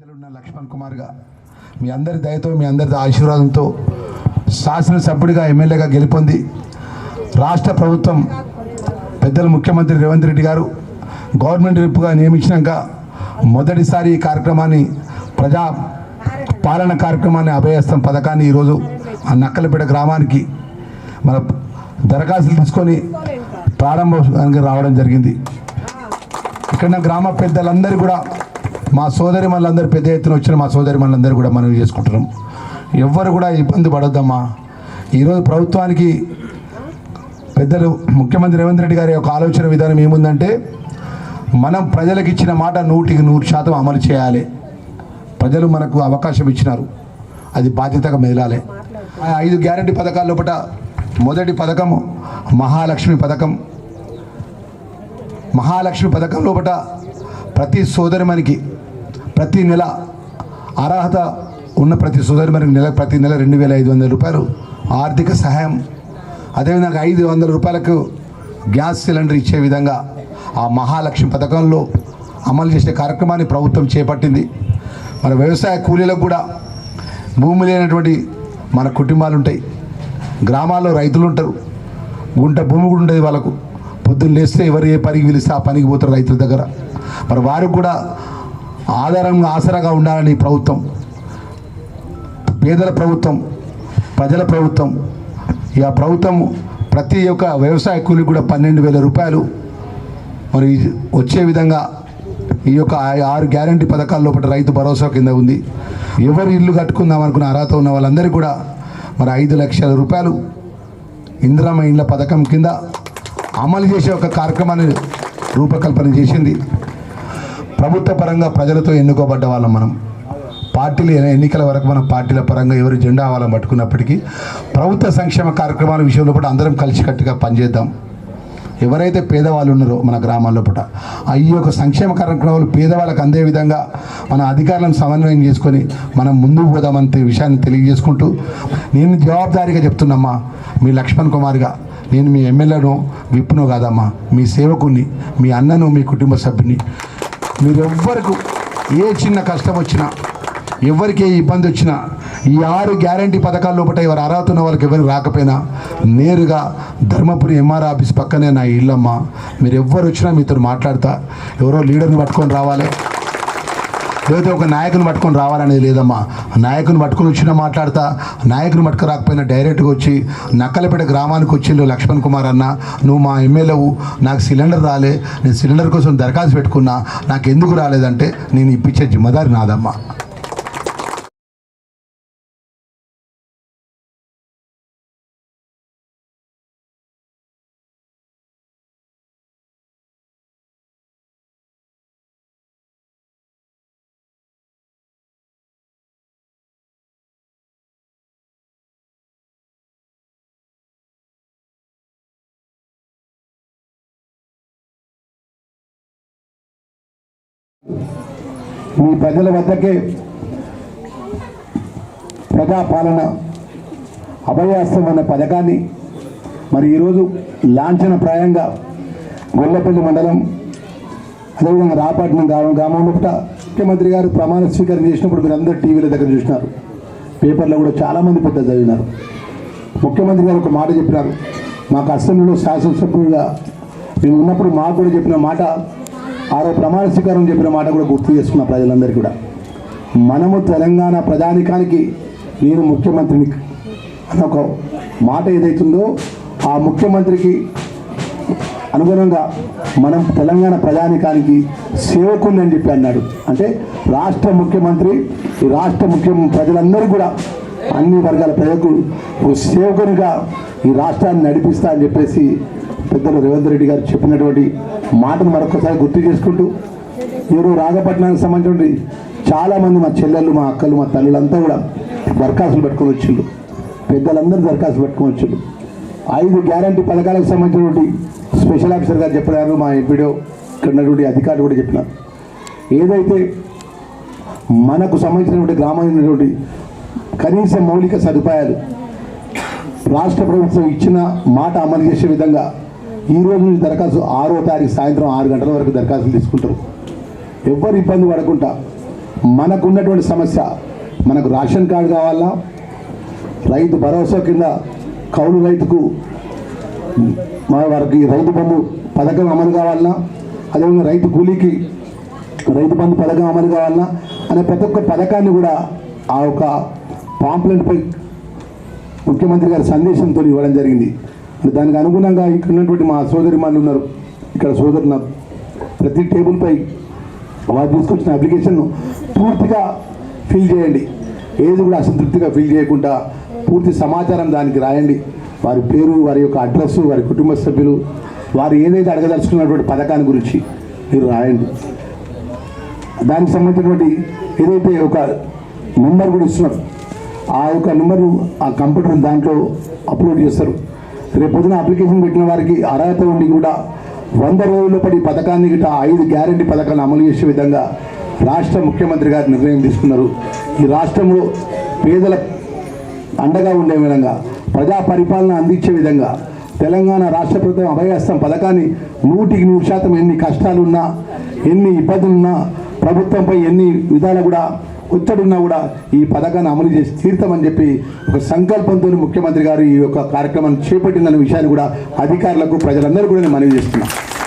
పెద్దలు ఉన్న లక్ష్మణ్ కుమార్గా మీ అందరి దయతో మీ అందరి ఆశీర్వాదంతో శాసనసభ్యుడిగా ఎమ్మెల్యేగా గెలుపొంది రాష్ట్ర ప్రభుత్వం పెద్దలు ముఖ్యమంత్రి రేవంత్ రెడ్డి గారు గవర్నమెంట్ విప్పుగా నియమించినాక మొదటిసారి ఈ కార్యక్రమాన్ని ప్రజా పాలన కార్యక్రమాన్ని అభయస్తం పథకాన్ని ఈరోజు ఆ నక్కలపేట గ్రామానికి మన దరఖాస్తులు తీసుకొని ప్రారంభానికి రావడం జరిగింది. ఇక్కడ గ్రామ పెద్దలందరూ కూడా మా సోదరి మనందరూ పెద్ద ఎత్తున వచ్చిన మా సోదరి మనందరూ కూడా మనవి చేసుకుంటున్నాం. ఎవ్వరు కూడా ఇబ్బంది పడొద్దమ్మా. ఈరోజు ప్రభుత్వానికి పెద్దలు ముఖ్యమంత్రి రేవంత్ రెడ్డి గారి యొక్క ఆలోచన విధానం ఏముందంటే మనం ప్రజలకు ఇచ్చిన మాట నూటికి నూరు శాతం అమలు చేయాలి. ప్రజలు మనకు అవకాశం ఇచ్చినారు. అది బాధ్యతగా మెదలాలి. ఆ ఐదు గ్యారంటీ పథకాల లోపల మొదటి పథకం మహాలక్ష్మి పథకం. మహాలక్ష్మి పథకం లోపల ప్రతి సోదరిమనికి ప్రతి నెల అర్హత ఉన్న ప్రతి సోదరిమనికి నెల ప్రతి నెల రెండు వేల ఐదు వందల రూపాయలు ఆర్థిక సహాయం. అదేవిధంగా ఐదు వందల రూపాయలకు గ్యాస్ సిలిండర్ ఇచ్చే విధంగా ఆ మహాలక్ష్మి పథకంలో అమలు చేసే కార్యక్రమాన్ని ప్రభుత్వం చేపట్టింది. మన వ్యవసాయ కూలీలకు కూడా భూమి లేనటువంటి మన కుటుంబాలు ఉంటాయి గ్రామాల్లో రైతులు ఉంటారు గుంట భూమి కూడా ఉండేది వాళ్ళకు. పొద్దున్న లేస్తే ఎవరు ఏ పనికి పిలిస్తే ఆ పనికి పోతారు రైతుల దగ్గర. మరి వారికి కూడా ఆధారంగా ఆసరాగా ఉండాలని ప్రభుత్వం పేదల ప్రభుత్వం ప్రజల ప్రభుత్వం ఇక ప్రభుత్వం ప్రతి ఒక్క వ్యవసాయ కూలి కూడా పన్నెండు వేల రూపాయలు. మరి వచ్చే విధంగా ఈ యొక్క ఆరు గ్యారంటీ పథకాల లోపల రైతు భరోసా కింద ఉంది. ఎవరు ఇల్లు కట్టుకుందాం అనుకున్న అర్హత ఉన్న వాళ్ళందరికీ కూడా మరి ఐదు లక్షల రూపాయలు ఇందిరామ ఇండ్ల పథకం కింద అమలు చేసే ఒక కార్యక్రమాన్ని రూపకల్పన చేసింది. ప్రభుత్వ పరంగా ప్రజలతో ఎన్నుకోబడ్డ వాళ్ళం మనం. పార్టీలు ఎన్నికల వరకు మనం పార్టీల పరంగా ఎవరు జెండా వాళ్ళని పట్టుకున్నప్పటికీ ప్రభుత్వ సంక్షేమ కార్యక్రమాల విషయంలో కూడా అందరం కలిసికట్టుగా పనిచేద్దాం. ఎవరైతే పేదవాళ్ళు ఉన్నారో మన గ్రామాల్లో పూట ఈ యొక్క సంక్షేమ కార్యక్రమాలు పేదవాళ్ళకు అందే విధంగా మన అధికారులను సమన్వయం చేసుకొని మనం ముందుకు పోదామనే విషయాన్ని తెలియజేసుకుంటూ నేను జవాబుదారీగా చెప్తున్నమ్మా మీ లక్ష్మణ్ కుమార్గా నేను మీ ఎమ్మెల్యేను విప్పును కాదమ్మా మీ సేవకుని మీ అన్నను మీ కుటుంబ సభ్యుని మీరెవ్వరకు ఏ చిన్న కష్టం వచ్చినా ఎవరికి ఏ ఇబ్బంది వచ్చినా ఈ ఆరు గ్యారంటీ పథకాల లోపల ఎవరు అర్హత ఉన్న వాళ్ళకి ఎవరు రాకపోయినా నేరుగా ధర్మపురి ఎంఆర్ ఆఫీస్ పక్కనే నా ఇల్లమ్మ. మీరు ఎవ్వరు వచ్చినా మీతో మాట్లాడతా. ఎవరో లీడర్ని పట్టుకొని రావాలి. లేకపోతే ఒక నాయకుని పట్టుకొని రావాలనేది లేదమ్మా. నాయకుని పట్టుకొని వచ్చినా మాట్లాడతా నాయకుని పట్టుకు రాకపోయినా డైరెక్ట్గా వచ్చి నక్కలపేట గ్రామానికి వచ్చిండు లక్ష్మణ్ కుమార్ అన్న. నువ్వు మా ఎమ్మెల్యేవు నాకు సిలిండర్ రాలే నేను సిలిండర్ కోసం దరఖాస్తు పెట్టుకున్నా నాకు ఎందుకు రాలేదంటే నేను ఇప్పించే జిమ్మదారి నాదమ్మా. మీ ప్రజల వద్దకే ప్రజాపాలన అభయాస్తం అనే పథకాన్ని మరి ఈరోజు లాంఛన ప్రాయంగా గొల్లపల్లి మండలం అదేవిధంగా రాపట్నం గ్రామం గ్రామంలో ముఖ్యమంత్రి గారు ప్రమాణ స్వీకారం చేసినప్పుడు మీరు అందరూ టీవీల దగ్గర చూసినారు. పేపర్లో కూడా చాలామంది పెద్ద చదివినారు. ముఖ్యమంత్రి గారు ఒక మాట చెప్పినారు. మాకు అసెంబ్లీలో శాసనసభ్యులుగా మేము ఉన్నప్పుడు మాకు కూడా చెప్పిన మాట ఆరో ప్రమాణ స్వీకారం చెప్పిన మాట కూడా గుర్తు చేసుకున్న ప్రజలందరికీ కూడా. మనము తెలంగాణ ప్రజానికానికి నేను ముఖ్యమంత్రిని అన్న ఒక మాట ఏదైతుందో ఆ ముఖ్యమంత్రికి అనుగుణంగా మనం తెలంగాణ ప్రజానికానికి సేవకుని అని చెప్పి అన్నాడు. అంటే రాష్ట్ర ముఖ్యమంత్రి ఈ రాష్ట్ర ముఖ్య ప్రజలందరూ కూడా అన్ని వర్గాల ప్రజలకు ఒక సేవకునిగా ఈ రాష్ట్రాన్ని నడిపిస్తా అని చెప్పేసి పెద్దలు రేవంత్ రెడ్డి గారు చెప్పినటువంటి మాటను మరొకసారి గుర్తు చేసుకుంటూ ఈరోజు రాగపట్నానికి సంబంధించిన చాలామంది మా చెల్లెళ్ళు మా అక్కలు మా తల్లులంతా కూడా దరఖాస్తులు పెట్టుకొని వచ్చిండు పెద్దలందరూ దరఖాస్తు పెట్టుకొని వచ్చిండు ఐదు గ్యారంటీ పథకాలకు సంబంధించినటువంటి స్పెషల్ ఆఫీసర్ గారు చెప్పినారు మా ఎంపీడో ఇక్కడ ఉన్నటువంటి అధికారులు కూడా చెప్పినారు. ఏదైతే మనకు సంబంధించినటువంటి గ్రామమైనటువంటి కనీస మౌలిక సదుపాయాలు రాష్ట్ర ప్రభుత్వం ఇచ్చిన మాట అమలు చేసే విధంగా ఈ రోజు నుంచి దరఖాస్తు ఆరో తారీఖు సాయంత్రం ఆరు గంటల వరకు దరఖాస్తులు తీసుకుంటారు. ఎవరు ఇబ్బంది పడకుండా మనకు ఉన్నటువంటి సమస్య మనకు రేషన్ కార్డు కావాలా రైతు భరోసా కింద కౌలు రైతుకు మన వారికి రైతు బంధు పథకం అమలు కావాలన్నా అదేవిధంగా రైతు కూలీకి రైతు బంధు పథకం అమలు కావాలన్నా అనే ప్రతి ఒక్క పథకాన్ని కూడా ఆ యొక్క పాంప్లెట్పై ముఖ్యమంత్రి గారి సందేశంతో ఇవ్వడం జరిగింది. దానికి అనుగుణంగా ఇక్కడ ఉన్నటువంటి మా సోదరి ఉన్నారు. ఇక్కడ సోదరులు ఉన్నారు. ప్రతి టేబుల్పై వారు తీసుకొచ్చిన అప్లికేషన్ను పూర్తిగా ఫిల్ చేయండి. ఏది కూడా అసంతృప్తిగా ఫిల్ చేయకుండా పూర్తి సమాచారం దానికి రాయండి. వారి పేరు వారి యొక్క అడ్రస్ వారి కుటుంబ సభ్యులు వారు ఏదైతే అడగదలుచుకున్నటువంటి పథకాన్ని గురించి మీరు రాయండి. దానికి సంబంధించినటువంటి ఏదైతే ఒక నెంబర్ కూడా ఇస్తున్నారు ఆ యొక్క నెంబరు ఆ కంప్యూటర్ దాంట్లో అప్లోడ్ చేస్తారు. రేపు పొద్దున అప్లికేషన్ పెట్టిన వారికి అర్హత ఉండి కూడా వంద రోజుల్లో పడి పథకాన్ని గిట్ట ఐదు గ్యారంటీ పథకాన్ని అమలు చేసే విధంగా రాష్ట్ర ముఖ్యమంత్రి గారు నిర్ణయం తీసుకున్నారు. ఈ రాష్ట్రంలో పేదల అండగా ఉండే విధంగా ప్రజా పరిపాలన అందించే విధంగా తెలంగాణ రాష్ట్ర ప్రభుత్వం అభయహస్తం పథకాన్ని నూటికి నూరు శాతం ఎన్ని కష్టాలున్నా ఎన్ని ఇబ్బందులున్నా ప్రభుత్వంపై ఎన్ని విధాలు కూడా ఒత్తిడున్నా కూడా ఈ పథకాన్ని అమలు చేసి తీర్థమని చెప్పి ఒక సంకల్పంతో ముఖ్యమంత్రి గారు ఈ యొక్క కార్యక్రమాన్ని చేపట్టిందనే విషయాన్ని కూడా అధికారులకు ప్రజలందరూ కూడా నేను మనవి చేస్తున్నాను